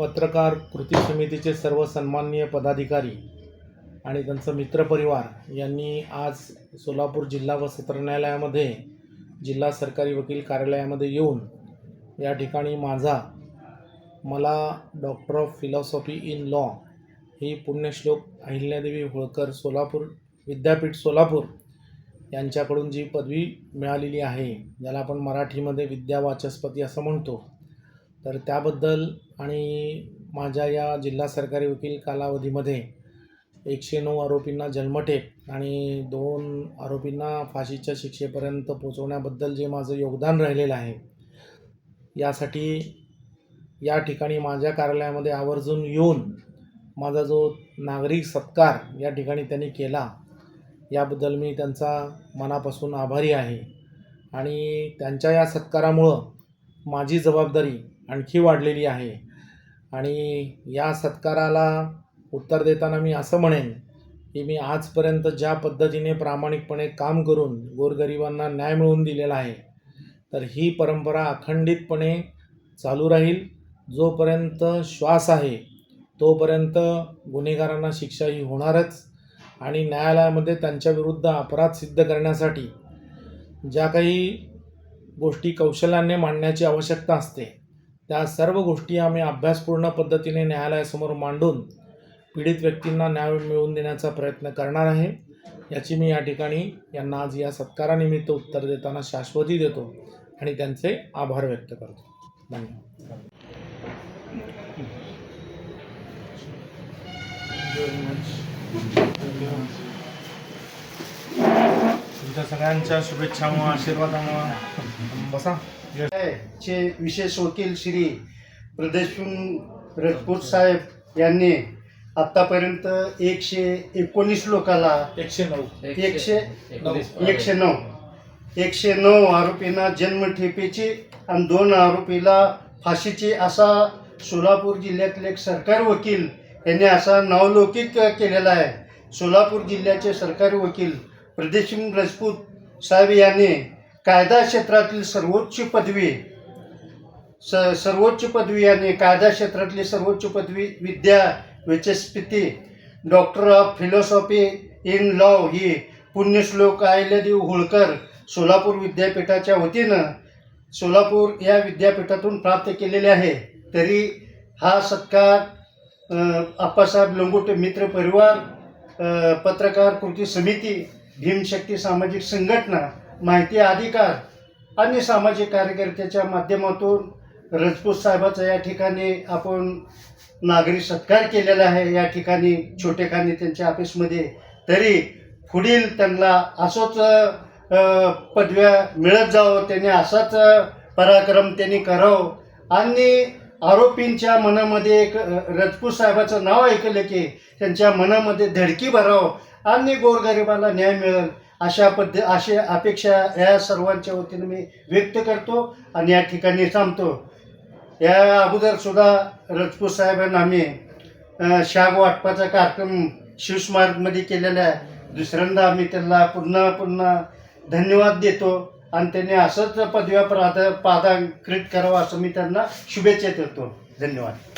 पत्रकार कृती समितीचे सर्व सन्माननीय पदाधिकारी आणि त्यांचा मित्रपरिवार यांनी आज सोलापूर जिल्हा व सत्र न्यायालयामध्ये जिल्हा सरकारी वकील कार्यालयामध्ये येऊन या ठिकाणी माझा मला doctor of philosophy in law ही पुण्यश्लोक अहिल्यादेवी होळकर सोलापूर विद्यापीठ सोलापूर यांच्याकडून जी पदवी मिळालेली आहे ज्याला आपण मराठीमध्ये विद्यावाचस्पती असं म्हणतो तर त्याबद्दल आणि माझ्या या जिल्हा सरकारी वकील कालावधीमध्ये एकशे नऊ आरोपींना जन्मठेप आणि दोन आरोपींना फाशीच्या शिक्षेपर्यंत पोचवण्याबद्दल जे माझं योगदान राहिलेलं आहे यासाठी या ठिकाणी माझ्या कार्यालयामध्ये आवर्जून येऊन माझा जो नागरिक सत्कार या ठिकाणी त्यांनी केला याबद्दल मी त्यांचा मनापासून आभारी आहे. आणि त्यांच्या या सत्कारामुळं माझी जबाबदारी आणखी वाढलेली आहे. आणि या सत्काराला उत्तर देताना मी असं म्हणेन की मी आजपर्यंत ज्या पद्धतीने प्रामाणिकपणे काम करून गोरगरिबांना न्याय मिळवून दिलेला आहे तर ही परंपरा अखंडितपणे चालू राहील. जोपर्यंत श्वास आहे तोपर्यंत गुन्हेगारांना शिक्षा ही होणारच आणि न्यायालयामध्ये त्यांच्याविरुद्ध अपराध सिद्ध करण्यासाठी ज्या काही गोष्टी कौशल्याने मांडण्याची आवश्यकता असते त्या सर्व गोष्टी आम्ही अभ्यासपूर्ण पद्धतीने न्यायालयासमोर मांडून पीडित व्यक्तींना न्याय मिळवून देण्याचा प्रयत्न करणार आहे. याची मी या ठिकाणी यांना आज या सत्कारानिमित्त उत्तर देताना शाश्वती देतो आणि त्यांचे आभार व्यक्त करतो. धन्यवाद. तुमच्या सगळ्यांच्या शुभेच्छा आशीर्वादामुळं बसा. चे विशेष वकील श्री प्रदेश राजपूत साहेब यांनी आतापर्यंत एकशे एकोणीस लोकाला एकशे नऊ. एकशे एकशे नऊ. एकशे नऊ. आरोपींना जन्मठेपेची आणि दोन आरोपीला फाशीची असा सोलापूर जिल्ह्यातले एक सरकारी वकील यांनी असा नावलौकिक केलेला आहे. सोलापूर जिल्ह्याचे सरकारी वकील प्रदेश राजपूत साहेब यांनी कायदा क्षेत्रातील सर्वोच्च पदवी स सर्वोच्च पदवी आणि कायदा क्षेत्रातली सर्वोच्च पदवी विद्या विचस्पिती doctor of philosophy in law ही पुण्यश्लोक आयलदेव होळकर सोलापूर विद्यापीठाच्या वतीनं सोलापूर या विद्यापीठातून प्राप्त केलेले आहे. तरी हा सत्कार आप्पासाहेब लंगोटे मित्र परिवार पत्रकार कृती समिती भीमशक्ती सामाजिक संघटना माहिती अधिकार आणि सामाजिक कार्यकर्त्याच्या माध्यमातून रजपूत साहेबाचा या ठिकाणी आपण नागरी सत्कार केलेला आहे. या ठिकाणी छोटेखानी त्यांच्या ऑफिसमध्ये तरी पुढील त्यांना असंच पदव्या मिळत जावं त्यांनी असाच पराक्रम त्यांनी करावं. आणि आरोपींच्या मनामध्ये एक रजपूत साहेबाचं नाव ऐकलं की त्यांच्या मनामध्ये धडकी भरावं आणि गोरगरिबाला न्याय मिळेल. अशा पद्ध अशी अपेक्षा या सर्वांच्या वतीने मी व्यक्त करतो आणि या ठिकाणी थांबतो. या अगोदरसुद्धा राजपूत साहेबांना आम्ही शाग वाटपाचा कार्यक्रम शिवस्मारकमध्ये केलेला आहे. दुसऱ्यांदा आम्ही त्यांना पुन्हा पुन्हा धन्यवाद देतो आणि त्यांनी असंच पदव्या पादा पादांकृत करावं असं मी त्यांना शुभेच्छा देतो. धन्यवाद.